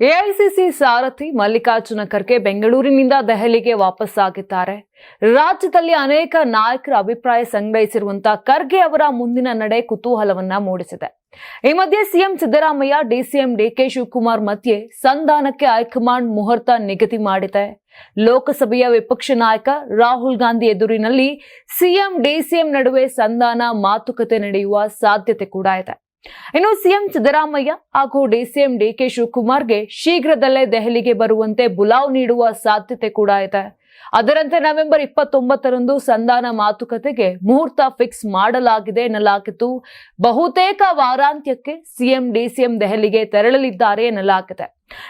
AICC ಸಾರಥಿ ಮಲ್ಲಿಕಾರ್ಜುನ ಖರ್ಗೆ ಬೆಂಗಳೂರಿನಿಂದ ದೆಹಲಿಗೆ ವಾಪಸ್ಸಾಗಿದ್ದಾರೆ. ರಾಜ್ಯದಲ್ಲಿ ಅನೇಕ ನಾಯಕರ ಅಭಿಪ್ರಾಯ ಸಂಗ್ರಹಿಸಿರುವಂತಹ ಖರ್ಗೆ ಅವರ ಮುಂದಿನ ನಡೆ ಕುತೂಹಲವನ್ನ ಮೂಡಿಸಿದೆ. ಈ ಮಧ್ಯೆ CM Siddaramaiah, DCM DK Shivakumar ಮಧ್ಯೆ ಸಂಧಾನಕ್ಕೆ ಹೈಕಮಾಂಡ್ ಮುಹೂರ್ತ ನಿಗದಿ ಮಾಡಿದೆ. ಲೋಕಸಭೆಯ ವಿಪಕ್ಷ ನಾಯಕ ರಾಹುಲ್ ಗಾಂಧಿ ಎದುರಿನಲ್ಲಿ ಸಿಎಂ, ಡಿಸಿಎಂ ನಡುವೆ ಸಂಧಾನ ಮಾತುಕತೆ ನಡೆಯುವ ಸಾಧ್ಯತೆ ಕೂಡ ಇದೆ. ಇನ್ನು ಸಿಎಂ ಸಿದ್ದರಾಮಯ್ಯ ಹಾಗೂ ಡಿಸಿಎಂ ಡಿಕೆ ಶಿವಕುಮಾರ್ಗೆ ಶೀಘ್ರದಲ್ಲೇ ದೆಹಲಿಗೆ ಬರುವಂತೆ ಬುಲಾವ್ ನೀಡುವ ಸಾಧ್ಯತೆ ಕೂಡ ಇದೆ. ಅದರಂತೆ ನವೆಂಬರ್ ಇಪ್ಪತ್ತೊಂಬತ್ತರಂದು ಸಂಧಾನ ಮಾತುಕತೆಗೆ ಮುಹೂರ್ತ ಫಿಕ್ಸ್ ಮಾಡಲಾಗಿದೆ ಎನ್ನಲಾಗಿತ್ತು ಬಹುತೇಕ ವಾರಾಂತ್ಯಕ್ಕೆ ಸಿಎಂ ಡಿಸಿಎಂ ದೆಹಲಿಗೆ ತೆರಳಲಿದ್ದಾರೆ ಎನ್ನಲಾಗಿದೆ.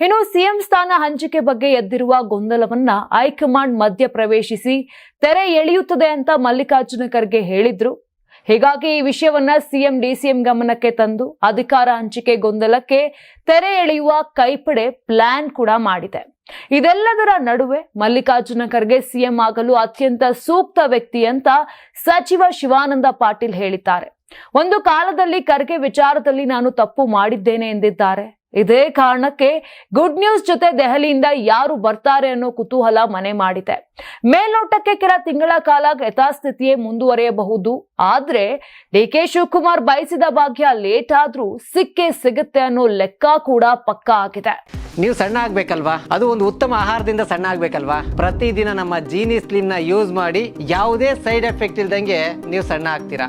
ಇನ್ನು ಸಿಎಂ ಸ್ಥಾನ ಹಂಚಿಕೆ ಬಗ್ಗೆ ಎದ್ದಿರುವ ಗೊಂದಲವನ್ನ ಹೈಕಮಾಂಡ್ ಮಧ್ಯ ಪ್ರವೇಶಿಸಿ ತೆರೆ ಎಳೆಯುತ್ತದೆ ಅಂತ ಮಲ್ಲಿಕಾರ್ಜುನ ಖರ್ಗೆ ಹೇಳಿದ್ರು. ಹೀಗಾಗಿ ಈ ವಿಷಯವನ್ನ ಸಿಎಂ, ಡಿಸಿಎಂ ಗಮನಕ್ಕೆ ತಂದು ಅಧಿಕಾರ ಹಂಚಿಕೆ ಗೊಂದಲಕ್ಕೆ ತೆರೆ ಎಳೆಯುವ ಕೈಪಡೆ ಪ್ಲಾನ್ ಕೂಡ ಮಾಡಿದೆ. ಇದೆಲ್ಲದರ ನಡುವೆ ಮಲ್ಲಿಕಾರ್ಜುನ ಖರ್ಗೆ ಸಿಎಂ ಆಗಲು ಅತ್ಯಂತ ಸೂಕ್ತ ವ್ಯಕ್ತಿ ಅಂತ ಸಚಿವ ಶಿವಾನಂದ ಪಾಟೀಲ್ ಹೇಳಿದ್ದಾರೆ. ಒಂದು ಕಾಲದಲ್ಲಿ ಖರ್ಗೆ ವಿಚಾರದಲ್ಲಿ ನಾನು ತಪ್ಪು ಮಾಡಿದ್ದೇನೆ ಎಂದಿದ್ದಾರೆ. ಇದೇ ಕಾರಣಕ್ಕೆ ಗುಡ್ ನ್ಯೂಸ್ ಜೊತೆ ದೆಹಲಿಯಿಂದ ಯಾರು ಬರ್ತಾರೆ ಅನ್ನೋ ಕುತೂಹಲ ಮನೆ ಮಾಡಿದೆ. ಮೇಲ್ನೋಟಕ್ಕೆ ಕೆಲ ತಿಂಗಳ ಕಾಲ ಯಥಾಸ್ಥಿತಿಯೇ ಮುಂದುವರಿಯಬಹುದು. ಆದ್ರೆ ಡಿ ಕೆ ಶಿವಕುಮಾರ್ ಬಯಸಿದ ಭಾಗ್ಯ ಲೇಟ್ ಆದ್ರೂ ಸಿಕ್ಕೇ ಸಿಗುತ್ತೆ ಅನ್ನೋ ಲೆಕ್ಕ ಕೂಡ ಪಕ್ಕಾ ಆಗಿದೆ. ನೀವು ಸಣ್ಣ ಆಗ್ಬೇಕಲ್ವಾ? ಅದು ಒಂದು ಉತ್ತಮ ಆಹಾರದಿಂದ ಸಣ್ಣ ಆಗ್ಬೇಕಲ್ವಾ? ಪ್ರತಿದಿನ ನಮ್ಮ ಜೀನಿ ಸ್ಲಿಮ್ನ ಯೂಸ್ ಮಾಡಿ ಯಾವುದೇ ಸೈಡ್ ಎಫೆಕ್ಟ್ ಇಲ್ದಂಗೆ ನೀವು ಸಣ್ಣ ಆಗ್ತೀರಾ?